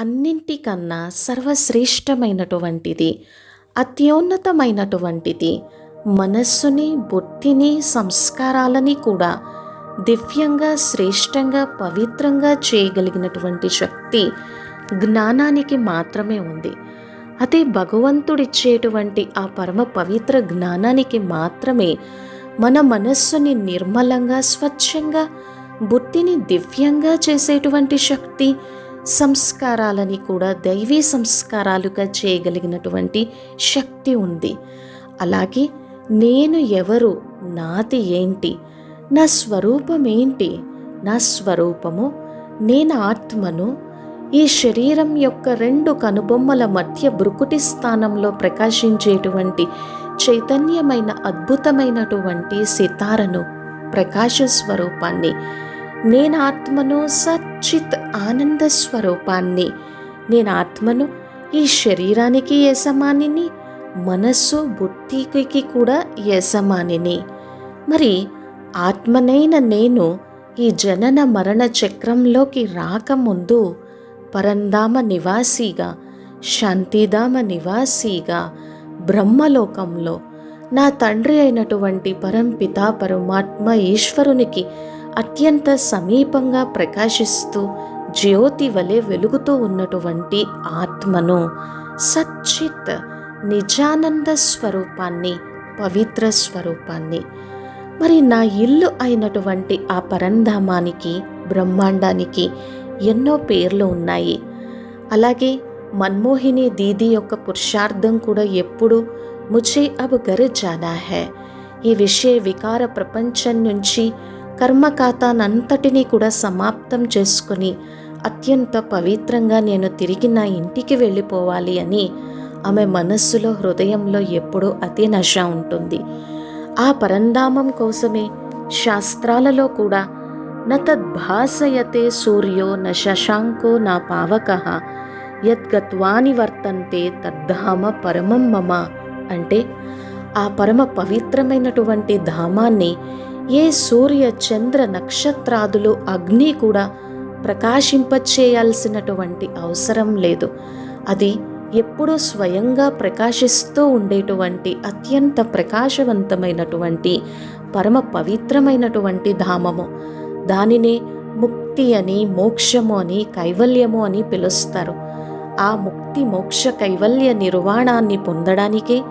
అన్నింటికన్నా సర్వశ్రేష్టమైనటువంటిది అత్యున్నతమైనటువంటిది మనస్సుని బుద్ధిని సంస్కారాలని కూడా దివ్యంగా శ్రేష్టంగా పవిత్రంగా చేయగలిగినటువంటి శక్తి జ్ఞానానికి మాత్రమే ఉంది. అదే భగవంతుడిచ్చేటువంటి ఆ పరమ పవిత్ర జ్ఞానానికి మాత్రమే మన మనస్సుని నిర్మలంగా స్వచ్ఛంగా బుద్ధిని దివ్యంగా చేసేటువంటి శక్తి సంస్కారాలని కూడా దైవీ సంస్కారాలుగా చేయగలిగినటువంటి శక్తి ఉంది. అలాగే నేను ఎవరు? నాది ఏంటి? నా స్వరూపం ఏంటి? నా స్వరూపము నేను ఆత్మను ఈ శరీరం యొక్క రెండు కనుబొమ్మల మధ్య బ్రుకుటి స్థానంలో ప్రకాశించేటువంటి చైతన్యమైన అద్భుతమైనటువంటి సితారను ప్రకాశ స్వరూపాన్ని నేను ఆత్మను సచ్చిత్ ఆనంద స్వరూపాన్ని. నేను ఆత్మను ఈ శరీరానికి యజమానిని మనస్సు బుద్ధికి కూడా యజమానిని. మరి ఆత్మనైన నేను ఈ జనన మరణ చక్రంలోకి రాకముందు పరంధామ నివాసిగా శాంతిధామ నివాసిగా బ్రహ్మలోకంలో నా తండ్రి అయినటువంటి పరంపిత పరమాత్మ ఈశ్వరునికి అత్యంత సమీపంగా ప్రకాశిస్తూ జ్యోతి వలె వెలుగుతూ ఉన్నటువంటి ఆత్మను సచ్చిత్ నిజానంద స్వరూపాన్ని పవిత్ర స్వరూపాన్ని. మరి నా ఇల్లు అయినటువంటి ఆ పరంధామానికి బ్రహ్మాండానికి ఎన్నో పేర్లు ఉన్నాయి. అలాగే మన్మోహిని దీది యొక్క పురుషార్థం కూడా ఎప్పుడు ముచే అబ్ గర్ జానా హై. ఈ విషయ వికార ప్రపంచం నుంచి కర్మకాతానంతటినీ కూడా సమాప్తం చేసుకుని అత్యంత పవిత్రంగా నేను తిరిగి నా ఇంటికి వెళ్ళిపోవాలి అని ఆమె మనస్సులో హృదయంలో ఎప్పుడూ అతి నశ ఉంటుంది. ఆ పరంధామం కోసమే శాస్త్రాలలో కూడా న తద్భాసయతే సూర్యో న శశాంకో నా పావక యద్గత్వాని వర్తంతే తద్ధామ పరమం మమ అంటే ఆ పరమ పవిత్రమైనటువంటి ధామాన్ని ఏ సూర్య చంద్ర నక్షత్రాదులు అగ్ని కూడా ప్రకాశింపచేయాల్సినటువంటి అవసరం లేదు. అది ఎప్పుడూ స్వయంగా ప్రకాశిస్తూ ఉండేటువంటి అత్యంత ప్రకాశవంతమైనటువంటి పరమ పవిత్రమైనటువంటి ధామము. దానినే ముక్తి అని మోక్షము అని కైవల్యము అని పిలుస్తారు. ఆ ముక్తి మోక్ష కైవల్య నిర్వాణాన్ని పొందడానికే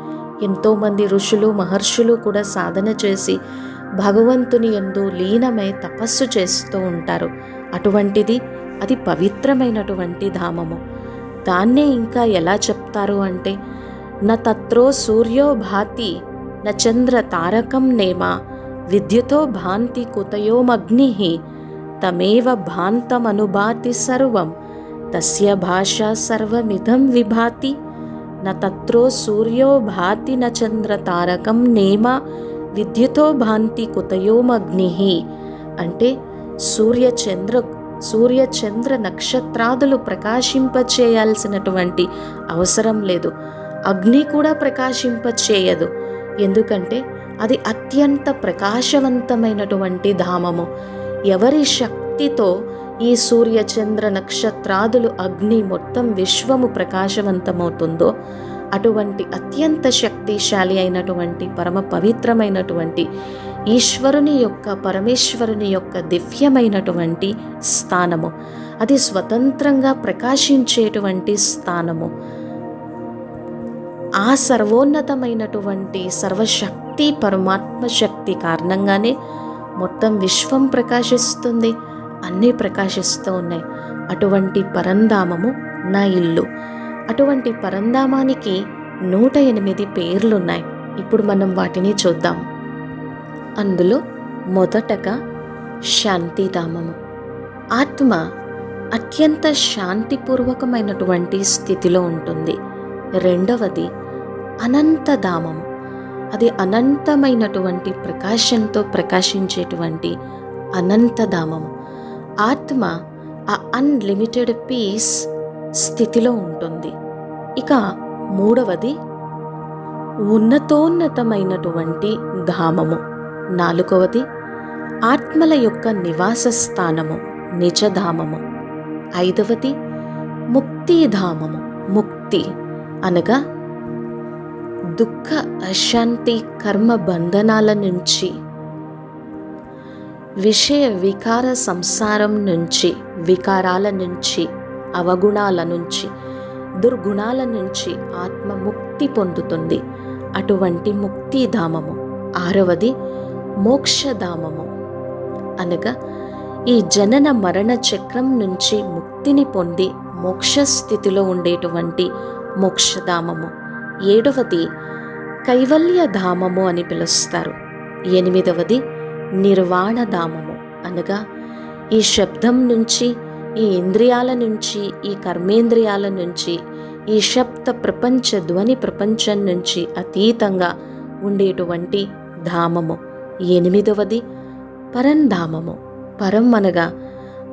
ఎంతోమంది ఋషులు మహర్షులు కూడా సాధన చేసి భగవంతుని ఎందు లీనమై తపస్సు చేస్తూ ఉంటారు. అటువంటిది అది పవిత్రమైనటువంటి ధామము. దాన్నే ఇంకా ఎలా చెప్తారు అంటే న తత్రో సూర్యో భాతి న చంద్ర తారకం నేమ విద్యుతో భాంతి కుతయోమగ్ని తమేవ భాంతమనుభాతి సర్వం తస్య భాష సర్వమిదం విభాతి న తత్రో సూర్యో భాతి న చంద్ర తారకం నేమ విద్యుతో భాంతి కుతయోమగ్ని అంటే సూర్యచంద్ర సూర్యచంద్ర నక్షత్రాదులు ప్రకాశింపచేయాల్సినటువంటి అవసరం లేదు. అగ్ని కూడా ప్రకాశింపచేయదు. ఎందుకంటే అది అత్యంత ప్రకాశవంతమైనటువంటి ధామము. ఎవరి శక్తితో ఈ సూర్యచంద్ర నక్షత్రాదులు అగ్ని మొత్తం విశ్వము ప్రకాశవంతమవుతుందో అటువంటి అత్యంత శక్తిశాలి అయినటువంటి పరమ పవిత్రమైనటువంటి ఈశ్వరుని యొక్క పరమేశ్వరుని యొక్క దివ్యమైనటువంటి స్థానము. అది స్వతంత్రంగా ప్రకాశించేటువంటి స్థానము. ఆ సర్వోన్నతమైనటువంటి సర్వశక్తి పరమాత్మ శక్తి కారణంగానే మొత్తం విశ్వం ప్రకాశిస్తుంది అన్నీ ప్రకాశిస్తూ ఉన్నాయి. అటువంటి పరంధామము నా ఇల్లు. అటువంటి పరంధామానికి నూట ఎనిమిది పేర్లున్నాయి. ఇప్పుడు మనం వాటిని చూద్దాం. అందులో మొదటగా శాంతిధామము. ఆత్మ అత్యంత శాంతిపూర్వకమైనటువంటి స్థితిలో ఉంటుంది. రెండవది అనంతధామము అది అనంతమైనటువంటి ప్రకాశంతో ప్రకాశించేటువంటి అనంతధామము ఆత్మ ఆ అన్లిమిటెడ్ పీస్ స్థితిలో ఉంటుంది. ఇక మూడవది ఉన్నతోన్నతమైనటువంటి ధామము. నాలుగవది ఆత్మల యొక్క నివాస స్థానము నిజధామము. ఐదవది ముక్తిధామము ముక్తి అనగా దుఃఖ అశాంతి కర్మ బంధనాల నుంచి విషయ వికార సంసారం నుంచి వికారాల నుంచి అవగుణాల నుంచి దుర్గుణాల నుంచి ఆత్మ ముక్తి పొందుతుంది. అటువంటి ముక్తిధామము ఆరవది మోక్షధామము అనగా ఈ జనన మరణ చక్రం నుంచి ముక్తిని పొంది మోక్ష స్థితిలో ఉండేటువంటి మోక్షధామము ఏడవది కైవల్యధామము అని పిలుస్తారు. ఎనిమిదవది నిర్వాణధామము అనగా ఈ శబ్దం నుంచి ఈ ఇంద్రియాల నుంచి ఈ కర్మేంద్రియాల నుంచి ఈ శబ్ద ప్రపంచ ధ్వని ప్రపంచం నుంచి అతీతంగా ఉండేటువంటి ధామము. ఎనిమిదవది పరంధామము. పరం అనగా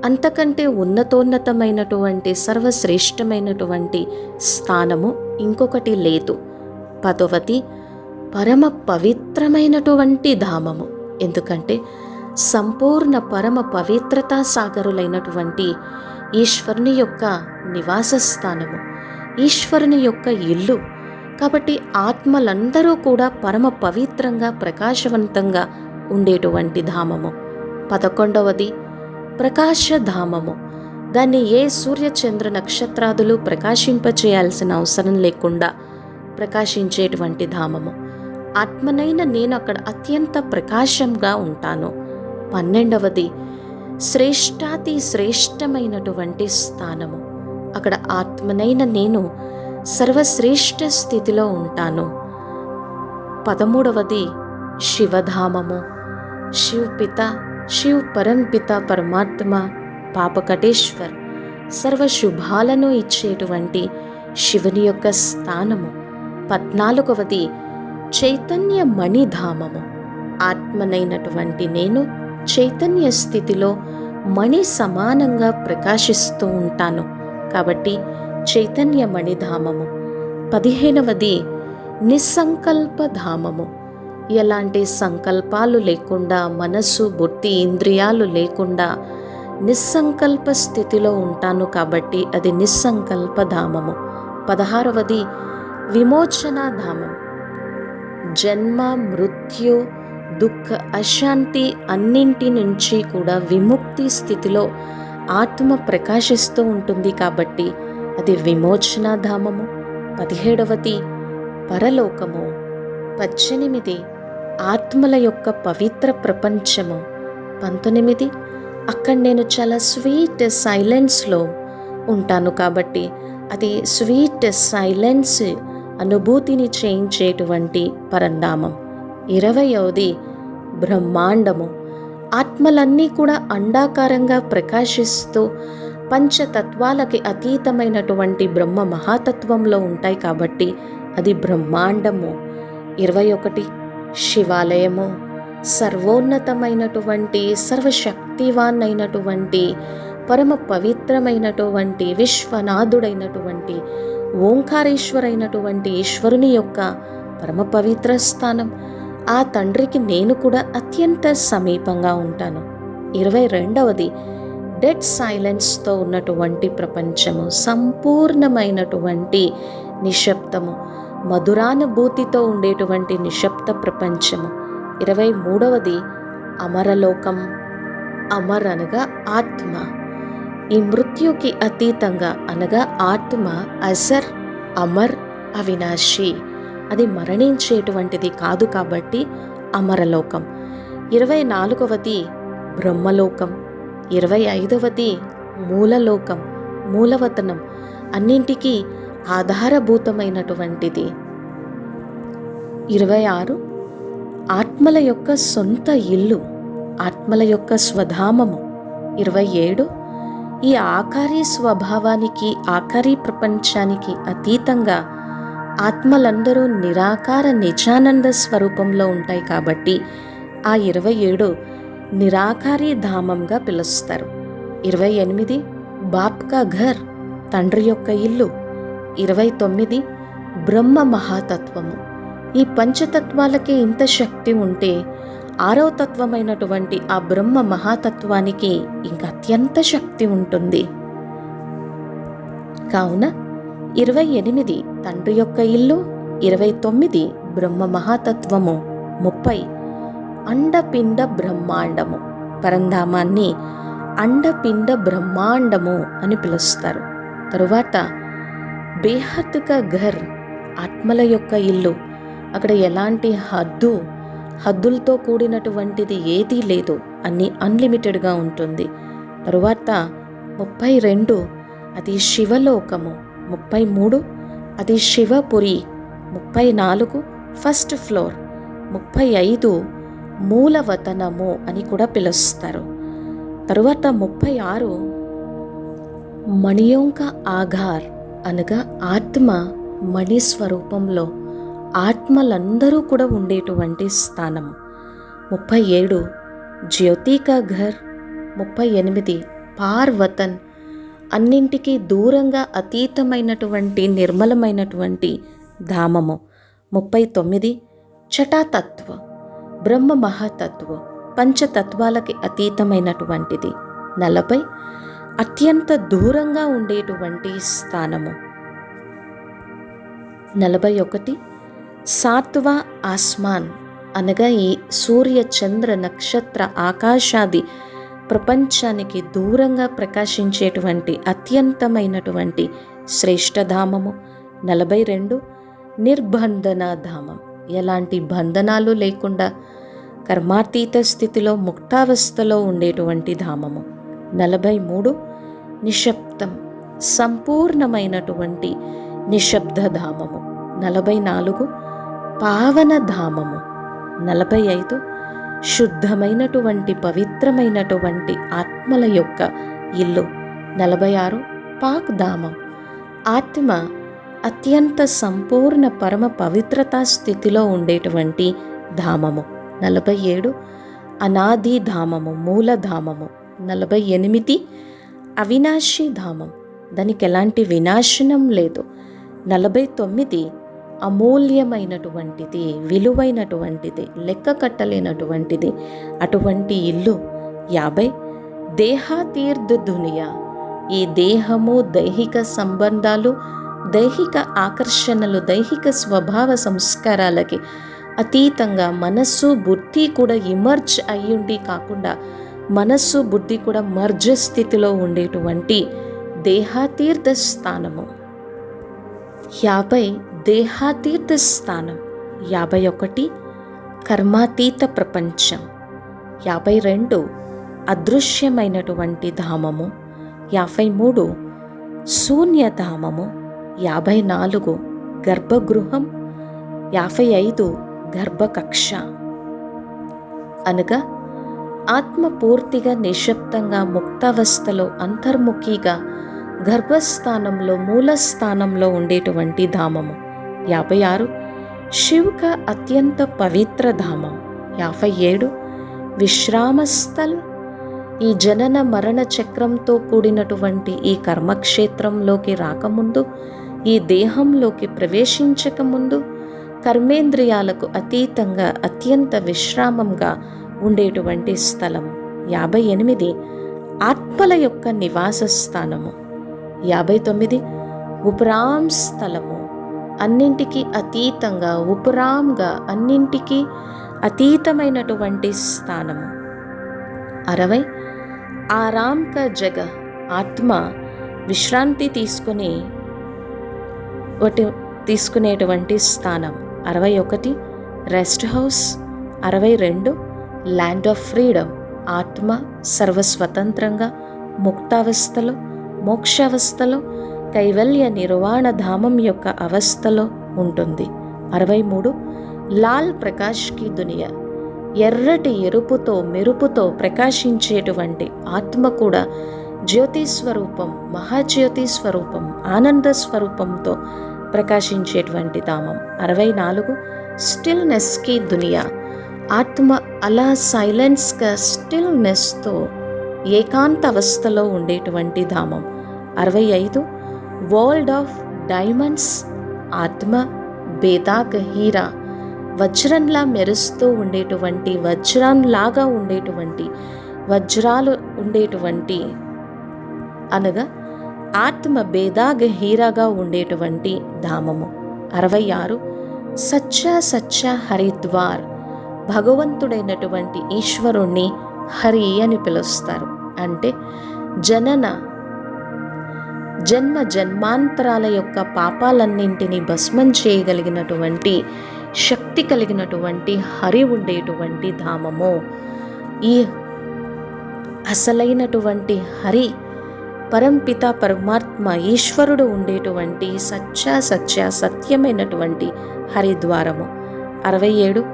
అంతకంటే ఉన్నతోన్నతమైనటువంటి సర్వశ్రేష్టమైనటువంటి స్థానము ఇంకొకటి లేదు. పదవది పరమ పవిత్రమైనటువంటి ధామము. ఎందుకంటే సంపూర్ణ పరమ పవిత్రతా సాగరులైనటువంటి ఈశ్వరుని యొక్క నివాస స్థానము ఈశ్వరుని యొక్క ఇల్లు. కాబట్టి ఆత్మలందరూ కూడా పరమ పవిత్రంగా ప్రకాశవంతంగా ఉండేటువంటి ధామము. పదకొండవది ప్రకాశధామము. దాన్ని ఏ సూర్యచంద్ర నక్షత్రాదులు ప్రకాశింపచేయాల్సిన అవసరం లేకుండా ప్రకాశించేటువంటి ధామము. ఆత్మనైన నేను అక్కడ అత్యంత ప్రకాశంగా ఉంటాను. పన్నెండవది శ్రేష్టాతి శ్రేష్టమైనటువంటి స్థానము. అక్కడ ఆత్మనైన నేను సర్వశ్రేష్ఠ స్థితిలో ఉంటాను. పదమూడవది శివధామము. శివపిత శివ్ పరంపిత పరమాత్మ పాపకటేశ్వర్ సర్వ శుభాలను ఇచ్చేటువంటి శివుని యొక్క స్థానము. పద్నాలుగవది చైతన్య మణిధామము. ఆత్మనైనటువంటి నేను చైతన్య స్థితిలో మణి సమానంగా ప్రకాశిస్తూ ఉంటాను. కాబట్టి చైతన్య మణిధామము. పదిహేనవది నిస్సంకల్ప ధామము. ఎలాంటి సంకల్పాలు లేకుండా మనసు బుద్ధి ఇంద్రియాలు లేకుండా నిస్సంకల్ప స్థితిలో ఉంటాను కాబట్టి అది నిస్సంకల్ప ధామము. పదహారవది విమోచన ధామం. జన్మ మృత్యు దుఃఖ అశాంతి అన్నింటి నుంచి కూడా విముక్తి స్థితిలో ఆత్మ ప్రకాశిస్తూ ఉంటుంది కాబట్టి అది విమోచన ధామము పదిహేడవది పరలోకము. పద్దెనిమిది ఆత్మల యొక్క పవిత్ర ప్రపంచము. పంతొమ్మిది అక్కడ నేను చాలా స్వీట్ సైలెన్స్లో ఉంటాను కాబట్టి అది స్వీట్ సైలెన్స్ అనుభూతిని చేయించేటువంటి పరంధామం. ఇరవయవది బ్రహ్మాండము. ఆత్మలన్నీ కూడా అండాకారంగా ప్రకాశిస్తూ పంచతత్వాలకి అతీతమైనటువంటి బ్రహ్మ మహాతత్వంలో ఉంటాయి కాబట్టి అది బ్రహ్మాండము. ఇరవై ఒకటి శివాలయము. సర్వోన్నతమైనటువంటి సర్వశక్తివాన్ అయినటువంటి పరమ పవిత్రమైనటువంటి విశ్వనాథుడైనటువంటి ఓంకారేశ్వరైనటువంటి ఈశ్వరుని యొక్క పరమ పవిత్ర స్థానం. ఆ తండ్రికి నేను కూడా అత్యంత సమీపంగా ఉంటాను. ఇరవై రెండవది డెడ్ సైలెన్స్తో ఉన్నటువంటి ప్రపంచము సంపూర్ణమైనటువంటి నిశ్శబ్దము మధురానుభూతితో ఉండేటువంటి నిశ్శబ్ద ప్రపంచము. ఇరవై మూడవది అమరలోకం అమర్ అనగా ఆత్మ. ఈ మృత్యుకి అతీతంగా అనగా ఆత్మ అజర్ అమర్ అవినాశి. అది మరణించేటువంటిది కాదు కాబట్టి అమరలోకం. ఇరవై నాలుగవది బ్రహ్మలోకం. ఇరవై ఐదవది మూలలోకం మూలవతనం అన్నింటికీ ఆధారభూతమైనటువంటిది. ఇరవై ఆరు ఆత్మల యొక్క సొంత ఇల్లు ఆత్మల యొక్క స్వధామము. ఇరవై ఏడు ఈ ఆకారీ స్వభావానికి ఆకారీ ప్రపంచానికి అతీతంగా ఆత్మలందరూ నిరాకార నిజానంద స్వరూపంలో ఉంటాయి కాబట్టి ఆ ఇరవై ఏడు నిరాకారీ ధామంగా పిలుస్తారు. ఇరవై ఎనిమిది బాప్కా ఘర్ తండ్రి యొక్క ఇల్లు. ఇరవై తొమ్మిది బ్రహ్మ మహాతత్వము. ఈ పంచతత్వాలకి ఇంత శక్తి ఉంటే ఆరవ తత్వమైనటువంటి ఆ బ్రహ్మ మహాతత్వానికి ఇంకా అత్యంత శక్తి ఉంటుంది. కావున ఇరవై ఎనిమిది తండ్రి యొక్క ఇల్లు ఇరవై తొమ్మిది బ్రహ్మ మహాతత్వము ముప్పై అండపిండ బ్రహ్మాండము. పరంధామాన్ని అండపిండ బ్రహ్మాండము అని పిలుస్తారు. తరువాత బేహద్ ఘర్ ఆత్మల యొక్క ఇల్లు. అక్కడ ఎలాంటి హద్దు హద్దులతో కూడినటువంటిది ఏదీ లేదు. అన్ని అన్లిమిటెడ్గా ఉంటుంది. తరువాత ముప్పై రెండు అది శివలోకము. ముప్పై మూడు అది శివపురి. ముప్పై నాలుగు ఫస్ట్ ఫ్లోర్. ముప్పై ఐదు మూలవతనము అని కూడా పిలుస్తారు. తరువాత ముప్పై ఆరు మణియోంక ఆఘార్ అనగా ఆత్మ మణి స్వరూపంలో ఆత్మలందరూ కూడా ఉండేటువంటి స్థానం. ముప్పై ఏడు జ్యోతికా ఘర్. ముప్పై ఎనిమిది పార్వతన్ అన్నింటికీ దూరంగా అతీతమైనటువంటి నిర్మలమైనటువంటి ధామము. ముప్పై తొమ్మిది చటాతత్వ. బ్రహ్మ మహాతత్వ పంచతత్వాలకి అతీతమైనటువంటిది. నలభై అత్యంత దూరంగా ఉండేటువంటి స్థానము. నలభై ఒకటి సాత్వ ఆస్మాన్ అనగా ఈ సూర్య చంద్ర నక్షత్ర ఆకాశాది ప్రపంచానికి దూరంగా ప్రకాశించేటువంటి అత్యంతమైనటువంటి శ్రేష్టధామము నలభై రెండు నిర్బంధన ధామం. ఎలాంటి బంధనాలు లేకుండా కర్మాతీత స్థితిలో ముక్తావస్థలో ఉండేటువంటి ధామము. నలభై మూడు నిశ్శబ్దం. సంపూర్ణమైనటువంటి నిశ్శబ్ద ధామము. నలభై నాలుగు పావన ధామము. నలభై ఐదు శుద్ధమైనటువంటి పవిత్రమైనటువంటి ఆత్మల యొక్క ఇల్లు. నలభై ఆరు పాక్ ధామం. ఆత్మ అత్యంత సంపూర్ణ పరమ పవిత్రతా స్థితిలో ఉండేటువంటి ధామము. నలభై ఏడు అనాది ధామము మూలధామము నలభై ఎనిమిది అవినాశి ధామం. దానికి ఎలాంటి వినాశనం లేదు. నలభై తొమ్మిది అమూల్యమైనటువంటిది విలువైనటువంటిది లెక్క కట్టలేనటువంటిది అటువంటి ఇల్లు యాభై దేహాతీర్థ దునియా ఈ దేహము దైహిక సంబంధాలు దైహిక ఆకర్షణలు దైహిక స్వభావ సంస్కారాలకి అతీతంగా మనస్సు బుద్ధి కూడా ఇమర్జ్ అయ్యుండి కాకుండా మనస్సు బుద్ధి కూడా మర్జ స్థితిలో ఉండేటువంటి దేహాతీర్థ స్థానము యాభై దేహాతీత స్థానం యాభై ఒకటి కర్మాతీత ప్రపంచం. యాభై రెండు అదృశ్యమైనటువంటి ధామము. యాభై మూడు శూన్యధామము. యాభై నాలుగు గర్భగృహం. యాభై ఐదు గర్భకక్ష. అనగా ఆత్మ పూర్తిగా నిశ్శబ్దంగా ముక్తావస్థలో అంతర్ముఖిగా గర్భస్థానంలో మూలస్థానంలో ఉండేటువంటి ధామము. యాభై ఆరు. శివుక అత్యంత పవిత్ర ధామం. యాభై ఏడు. విశ్రామస్థల్. ఈ జనన మరణ చక్రంతో కూడినటువంటి ఈ కర్మక్షేత్రంలోకి రాకముందు ఈ దేహంలోకి ప్రవేశించకముందు కర్మేంద్రియాలకు అతీతంగా అత్యంత విశ్రామంగా ఉండేటువంటి స్థలం. యాభై ఎనిమిది. ఆత్మల యొక్క నివాస స్థానము యాభై తొమ్మిది. ఉపరాం స్థలము అన్నింటికి అతీతంగా ఉపరాంగా అన్నింటికి అతీతమైనటువంటి స్థానము. అరవై ఆరాంక క జగ ఆత్మ విశ్రాంతి తీసుకుని ఒకటి తీసుకునేటువంటి స్థానం. అరవై ఒకటి రెస్ట్ హౌస్. అరవై రెండు ల్యాండ్ ఆఫ్ ఫ్రీడమ్ ఆత్మ సర్వస్వతంత్రంగా ముక్తావస్థలో మోక్షావస్థలో కైవల్య నిర్వాణ ధామం యొక్క అవస్థలో ఉంటుంది. అరవై మూడు. లాల్ ప్రకాష్కి దునియా. ఎర్రటి ఎరుపుతో మెరుపుతో ప్రకాశించేటువంటి ఆత్మ కూడా జ్యోతి స్వరూపం మహాజ్యోతి స్వరూపం ఆనంద స్వరూపంతో ప్రకాశించేటువంటి ధామం. అరవై నాలుగు. స్టిల్నెస్కి దునియా. ఆత్మ అలా సైలెన్స్గా స్టిల్నెస్తో ఏకాంత అవస్థలో ఉండేటువంటి ధామం. అరవై ఐదు. వరల్డ్ ఆఫ్ డైమండ్స్ ఆత్మ బేతాక్ హీరా వజ్రంలా మెరుస్తూ ఉండేటువంటి వజ్రంలాగా ఉండేటువంటి వజ్రాలు ఉండేటువంటి అనగా ఆత్మ బేదాగహీరాగా ఉండేటువంటి ధామము. అరవై ఆరు సత్య సత్య హరిద్వార్ భగవంతుడైనటువంటి ఈశ్వరుణ్ణి హరి అని పిలుస్తారు. అంటే జనన జన్మ జన్మాంతరాల యొక్క పాపాలన్నింటినీ భస్మం చేయగలిగినటువంటి శక్తి కలిగినటువంటి హరి ఉండేటువంటి ధామము. ఈ అసలైనటువంటి హరి పరంపిత పరమాత్మ ఈశ్వరుడు ఉండేటువంటి సత్య సత్య సత్యమైనటువంటి హరిద్వారము అరవై ఏడు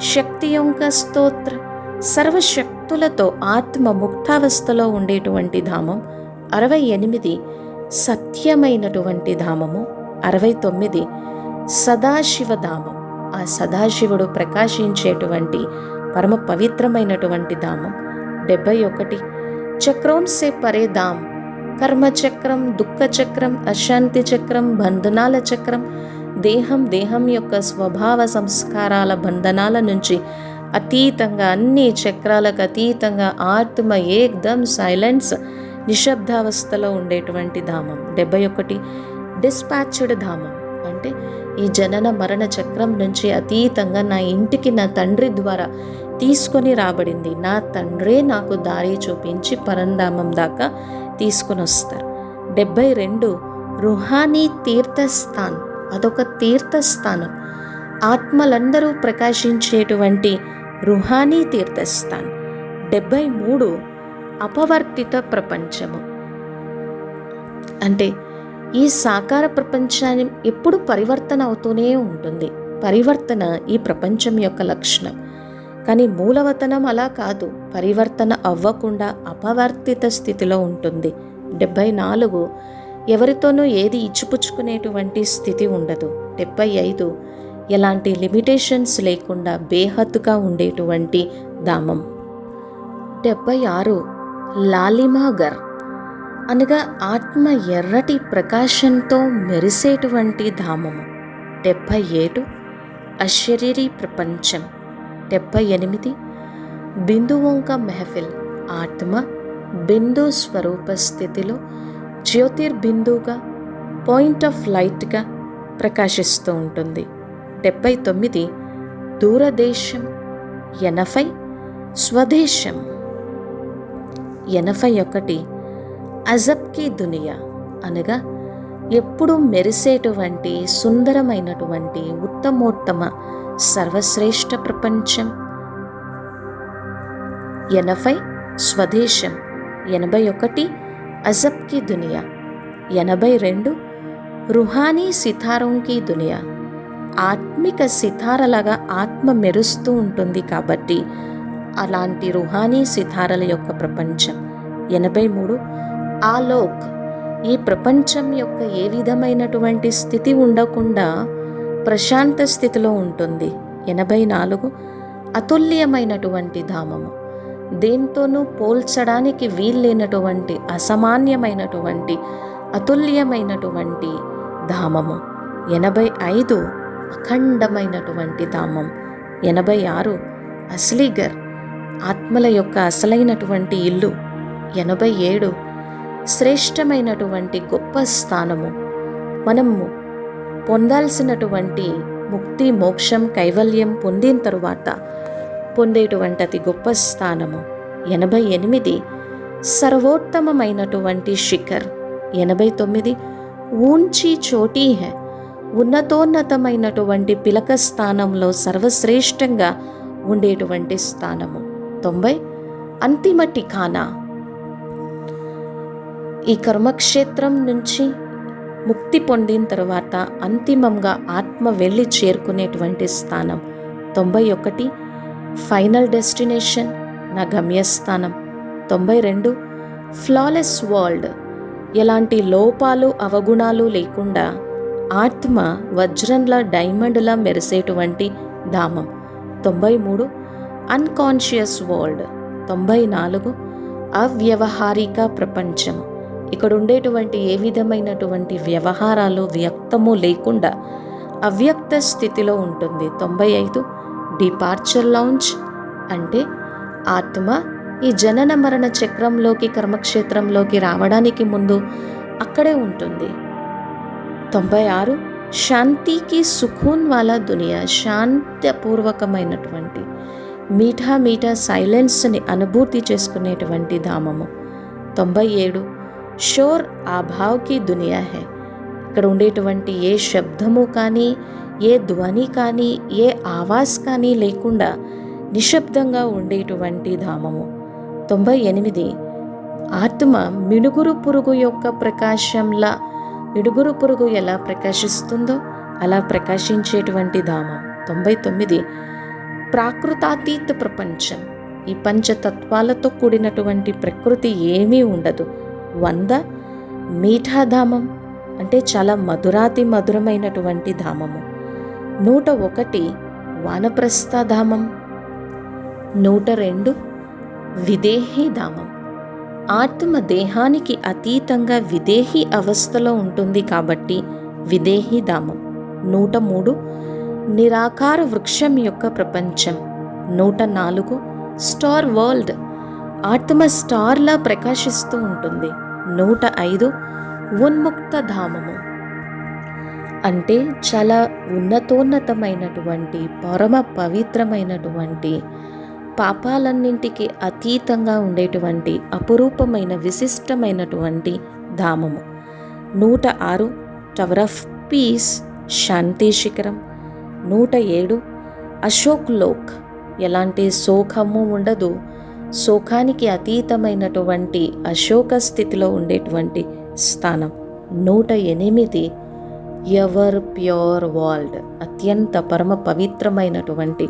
శక్తి యొక్క స్తోత్ర సర్వశక్తులతో ఆత్మ ముక్తావస్థలో ఉండేటువంటి ధామం. అరవై ఎనిమిది సత్యమైనటువంటి ధామము. అరవై తొమ్మిది సదాశివధామం ఆ సదాశివుడు ప్రకాశించేటువంటి పరమ పవిత్రమైనటువంటి ధామం. డెబ్బై ఒకటి చక్రం సే పరే ధామ్. కర్మచక్రం దుఃఖచక్రం అశాంతి చక్రం బంధనాల చక్రం. దేహం దేహం యొక్క స్వభావ సంస్కారాల బంధనాల నుంచి అతీతంగా అన్ని చక్రాలకు అతీతంగా ఆత్మ ఏకదమ్ సైలెన్స్ నిశ్శబ్దావస్థలో ఉండేటువంటి ధామం డెబ్బై ఒకటి డిస్పాచ్డ్ ధామం. అంటే ఈ జనన మరణ చక్రం నుంచి అతీతంగా నా ఇంటికి నా తండ్రి ద్వారా తీసుకొని రాబడింది. నా తండ్రే నాకు దారి చూపించి పరంధామం దాకా తీసుకొని వస్తారు. డెబ్బై రెండు రుహానీ తీర్థస్థాన్. అదొక తీర్థస్థానం. ఆత్మలందరూ ప్రకాశించేటువంటి రుహానీ తీర్థస్థాన్. డెబ్బై మూడు అపవర్తిత ప్రపంచము. అంటే ఈ సాకార ప్రపంచాన్ని ఎప్పుడు పరివర్తన అవుతూనే ఉంటుంది. పరివర్తన ఈ ప్రపంచం యొక్క లక్షణం. కానీ మూలవతనం అలా కాదు. పరివర్తన అవ్వకుండా అపవర్తిత స్థితిలో ఉంటుంది. డెబ్బై నాలుగు ఎవరితోనూ ఏది ఇచ్చిపుచ్చుకునేటువంటి స్థితి ఉండదు. డెబ్బై ఐదు ఎలాంటి లిమిటేషన్స్ లేకుండా బేహద్దుగా ఉండేటువంటి ధామం డెబ్బై ఆరు లాలిమాగర్. అనగా ఆత్మ ఎర్రటి ప్రకాశంతో మెరిసేటువంటి ధామము. డెబ్భై ఏడు అశరీరీ ప్రపంచం. డెబ్భై ఎనిమిది బిందువంక మెహఫిల్. ఆత్మ బిందు స్వరూప స్థితిలో జ్యోతిర్బిందువుగా పాయింట్ ఆఫ్ లైట్గా ప్రకాశిస్తూ ఉంటుంది. డెబ్భై తొమ్మిది దూరదేశం ఎనభై స్వదేశం. ఎనభై ఒకటి అజబ్కి దునియా అనగా ఎప్పుడూ మెరిసేటువంటి సుందరమైనటువంటి ఉత్తమోత్తమ సర్వశ్రేష్ఠ ప్రపంచం. ఎనభై స్వదేశం. ఎనభై ఒకటి అజబ్కి దునియా. ఎనభై రెండు రుహానీ సితారోంకి దునియా. ఆత్మిక సితారలాగా ఆత్మ మెరుస్తూ ఉంటుంది కాబట్టి అలాంటి రుహానీ సితారల యొక్క ప్రపంచం. ఎనభై మూడు. ఆలోక్. ఈ ప్రపంచం యొక్క ఏ విధమైనటువంటి స్థితి ఉండకుండా ప్రశాంత స్థితిలో ఉంటుంది. ఎనభై నాలుగు. అతుల్యమైనటువంటి ధామము. దేంతోనూ పోల్చడానికి వీల్లేనటువంటి అసామాన్యమైనటువంటి అతుల్యమైనటువంటి ధామము. ఎనభై ఐదు. అఖండమైనటువంటి ధామం. ఎనభై ఆరు. అస్లీగర్ ఆత్మల యొక్క అసలైనటువంటి ఇల్లు ఎనభై ఏడు శ్రేష్టమైనటువంటి గొప్ప స్థానము. మనము పొందాల్సినటువంటి ముక్తి మోక్షం కైవల్యం పొందిన తరువాత పొందేటువంటి అతి గొప్ప స్థానము. ఎనభై ఎనిమిది సర్వోత్తమమైనటువంటి శిఖర్. ఎనభై తొమ్మిది ఊంచి చోటీ హే ఉన్నతోన్నతమైనటువంటి పిలక స్థానంలో సర్వశ్రేష్టంగా ఉండేటువంటి స్థానము. తొంభై అంతిమ టికానా ఈ కర్మక్షేత్రం నుంచి ముక్తి పొందిన తర్వాత అంతిమంగా ఆత్మ వెళ్ళి చేరుకునేటువంటి స్థానం తొంభై ఒకటి ఫైనల్ డెస్టినేషన్ నా గమ్యస్థానం తొంభై రెండు ఫ్లాలెస్ వరల్డ్. ఎలాంటి లోపాలు అవగుణాలు లేకుండా ఆత్మ వజ్రంలా డైమండ్లా మెరిసేటువంటి ధామం తొంభై మూడు అన్కాన్షియస్ వరల్డ్ తొంభై నాలుగు అవ్యవహారిక ప్రపంచం. ఇక్కడ ఉండేటువంటి ఏ విధమైనటువంటి వ్యవహారాలు వ్యక్తము లేకుండా అవ్యక్త స్థితిలో ఉంటుంది. తొంభై ఐదు డిపార్చర్ లాంచ్ అంటే ఆత్మ ఈ జనన మరణ చక్రంలోకి కర్మక్షేత్రంలోకి రావడానికి ముందు అక్కడే ఉంటుంది. తొంభై ఆరు శాంతికి సుఖూన్ వాలా దునియా. శాంతపూర్వకమైనటువంటి మీఠా మీఠా సైలెన్స్ని అనుభూతి చేసుకునేటువంటి ధామము. తొంభై ఏడు. షోర్ ఆభావ్కి దునియా హే. ఇక్కడ ఉండేటువంటి ఏ శబ్దము కానీ ఏ ధ్వని కానీ ఏ ఆవాజ్ కానీ లేకుండా నిశ్శబ్దంగా ఉండేటువంటి ధామము. తొంభై ఎనిమిది. ఆత్మ మిడుగురు పురుగు యొక్క ప్రకాశంలా మిడుగురు పురుగు ఎలా ప్రకాశిస్తుందో అలా ప్రకాశించేటువంటి ధామం. తొంభై తొమ్మిది. ప్రాకృతాతీత ప్రపంచం. ఈ పంచతత్వాలతో కూడినటువంటి ప్రకృతి ఏమీ ఉండదు. వంద మీఠాధామం అంటే చాలా మధురాతి మధురమైనటువంటి ధామము. నూట ఒకటి వానప్రస్థాధామం నూట రెండు విదేహీ ధామం. ఆత్మ దేహానికి అతీతంగా విదేహీ అవస్థలో ఉంటుంది కాబట్టి విదేహీ ధామం. నూట మూడు నిరాకార వృక్షం యొక్క ప్రపంచం. నూట నాలుగు స్టార్ వరల్డ్ ఆత్మ స్టార్లా ప్రకాశిస్తూ ఉంటుంది. నూట ఐదు ఉన్ముక్త ధామము. అంటే చాలా ఉన్నతోన్నతమైనటువంటి పరమ పవిత్రమైనటువంటి పాపాలన్నింటికి అతీతంగా ఉండేటువంటి అపురూపమైన విశిష్టమైనటువంటి ధామము. నూట ఆరు టవర్ ఆఫ్ పీస్ శాంతి శిఖరం. నూట ఏడు. అశోక్ లోక్. ఎలాంటి శోకము ఉండదు. శోకానికి అతీతమైనటువంటి అశోక స్థితిలో ఉండేటువంటి స్థానం నూట ఎనిమిది. Ever pure world. అత్యంత పరమ పవిత్రమైనటువంటి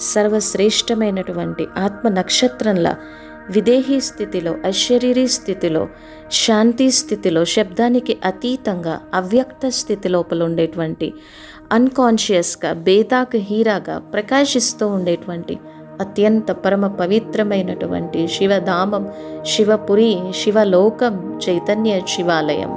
సర్వశ్రేష్టమైనటువంటి ఆత్మ నక్షత్రంలా విదేహీ స్థితిలో అశరీరీ స్థితిలో శాంతి స్థితిలో శబ్దానికి అతీతంగా అవ్యక్త స్థితి లోపల ఉండేటువంటి అన్కాన్షియస్గా బేతాక హీరాగా ప్రకాశిస్తూ ఉండేటువంటి అత్యంత పరమ పవిత్రమైనటువంటి శివధామం శివపురి శివలోకం చైతన్య శివాలయం.